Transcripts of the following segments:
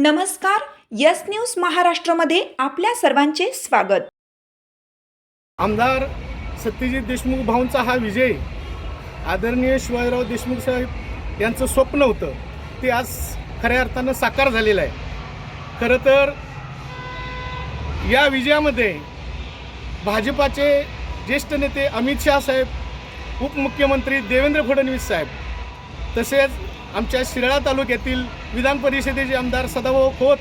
नमस्कार yes news महाराष्ट्रमध्ये आपल्या सर्वांचे स्वागत. आमदार सत्यजित देशमुख भाऊंचा हा विजय आदरणीय शिवाजीराव देशमुख साहेब यांचं स्वप्न होतं ते आज खऱ्या अर्थानं साकार झालेलं आहे. खरं तर या विजयामध्ये भाजपाचे ज्येष्ठ नेते अमित शहा साहेब उपमुख्यमंत्री देवेंद्र फडणवीस साहेब तसेच आमच्या शिराळा तालुक्यातील विधान परिषदेचे आमदार सदाभाऊ खोत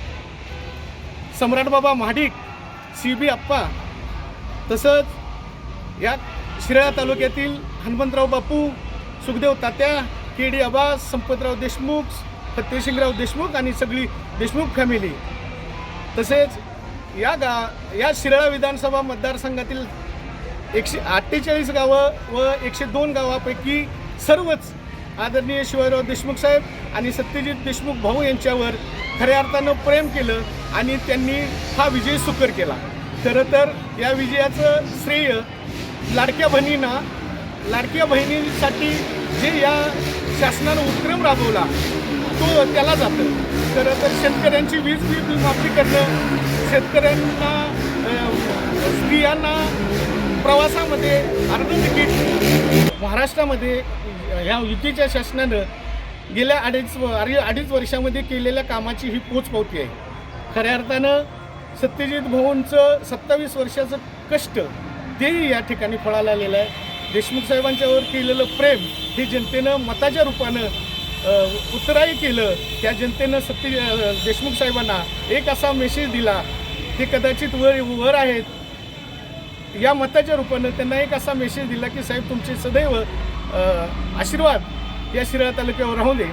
सम्राटबाबा महाडिक सी बी आप्पा तसंच या शिराळा तालुक्यातील हनुमंतराव बापू सुखदेव तात्या के डी आबास संपतराव देशमुख फत्तेसिंगराव देशमुख आणि सगळी देशमुख फॅमिली तसेच या गा या शिराळा विधानसभा मतदारसंघातील एकशे अठ्ठेचाळीस गावं व एकशे दोन गावापैकी सर्वच आदरणीय शिवाजीराव देशमुख साहेब आणि सत्यजित देशमुख भाऊ यांच्यावर खऱ्या अर्थानं प्रेम केलं आणि त्यांनी हा विजय सुकर केला. खरं तर या विजयाचं श्रेय लाडक्या बहिणींना लाडक्या बहिणींसाठी जे या शासनानं उपक्रम राबवला तो त्याला जातं. खरं तर शेतकऱ्यांची वीज बिल माफी करणं शेतकऱ्यांना स्त्रियांना प्रवासामध्ये अर्ध तिकीट महाराष्ट्रामध्ये ह्या युतीच्या शासनानं गेल्या अडीच व- अडी- अडीच वर्षामध्ये केलेल्या कामाची ही पोचपावती आहे. खऱ्या अर्थानं सत्यजित भाऊंचं सत्तावीस वर्षाचं कष्ट तेही या ठिकाणी फळाला आलेलं आहे. देशमुख साहेबांच्यावर केलेलं प्रेम हे जनतेनं मताच्या रूपानं अ, उत्तराही केलं. त्या जनतेनं सत्य देशमुख साहेबांना एक असा मेसेज दिला ते कदाचित वर वर आहेत या मताच्या रूपानं त्यांना एक असा मेसेज दिला की साहेब तुमचे सदैव आशीर्वाद या शिराळा तालुक्यावर राहू दे.